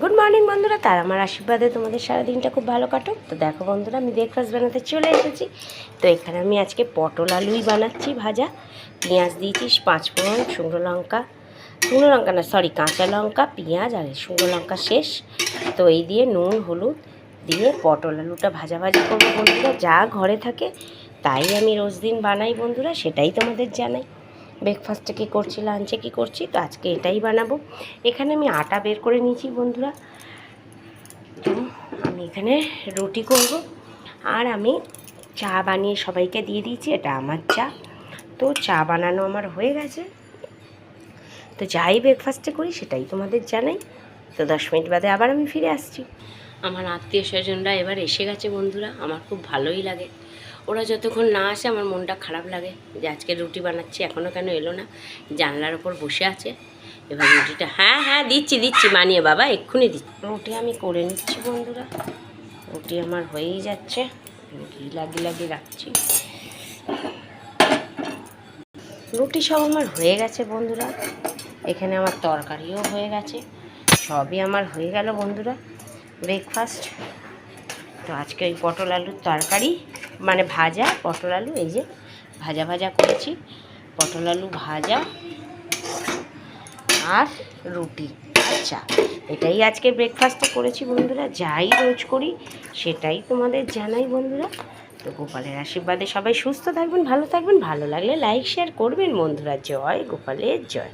Good morning বন্ধুরা। তার আমার আশীর্বাদে তোমাদের সারাদিনটা খুব ভালো কাটুক। তো দেখো বন্ধুরা, আমি ব্রেকফাস্ট বানাতে চলে এসেছি। তো এখানে আমি আজকে পটল আলুই বানাচ্ছি ভাজা। পেঁয়াজ দিয়েছি পাঁচ ফোড়ন শুকনো লঙ্কা। শুকনো লঙ্কা না সরি কাঁচা লঙ্কা, পেঁয়াজ আর শুকনো লঙ্কা শেষ। তো এই দিয়ে নুন, হলুদ দিয়ে পটল আলুটা ভাজা ভাজা করব বন্ধুরা। যা ঘরে থাকে, তাই আমি রোজ দিন বানাই বন্ধুরা, সেটাই তোমাদের জানাই। ব্রেকফাস্টে কী করছি লাঞ্চে কী করছি, তো আজকে এটাই বানাবো। এখানে আমি আটা বের করে নিয়েছি, বন্ধুরা। তো আমি এখানে রুটি করব। আর আমি চা বানিয়ে সবাইকে দিয়ে দিয়েছি, এটা আমার চা। তো চা বানানো আমার হয়ে গেছে। তো যাই ব্রেকফাস্টে করি, সেটাই তোমাদের জানাই। তো দশ মিনিট বাদে আবার আমি ফিরে আসছি। আমার আত্মীয় স্বজনরা এবার এসে গেছে, বন্ধুরা। আমার খুব ভালোই লাগে। ওরা যতক্ষণ না আসে, আমার মনটা খারাপ লাগে যে আজকে রুটি বানাচ্ছি এখনও কেন এলো না। জানলার ওপর বসে আছে। এবার রুটিটা হ্যাঁ হ্যাঁ দিচ্ছি দিচ্ছি, মানিয়ে বাবা, এক্ষুনি দিচ্ছি। রুটি আমি করে নিচ্ছি বন্ধুরা। রুটি আমার হয়েই যাচ্ছে। ঘি লাগিয়ে লাগিয়ে রাখছি। রুটি সব আমার হয়ে গেছে বন্ধুরা। এখানে আমার তরকারিও হয়ে গেছে। সবই আমার হয়ে গেল বন্ধুরা। ব্রেকফাস্ট তো আজকে ওই পটল আলুর তরকারি মানে ভাজা, পটল আলু, এই যে ভাজা ভাজা করেছি। পটল আলু ভাজা আর রুটি। আচ্ছা এটাই আজকে ব্রেকফাস্টটা করেছি বন্ধুরা। যাই রোজ করি, সেটাই তোমাদের জানাই বন্ধুরা। তো গোপালের আশীর্বাদে সবাই সুস্থ থাকবেন, ভালো থাকবেন। ভালো লাগলে লাইক শেয়ার করবেন বন্ধুরা। জয় গোপালের, জয়।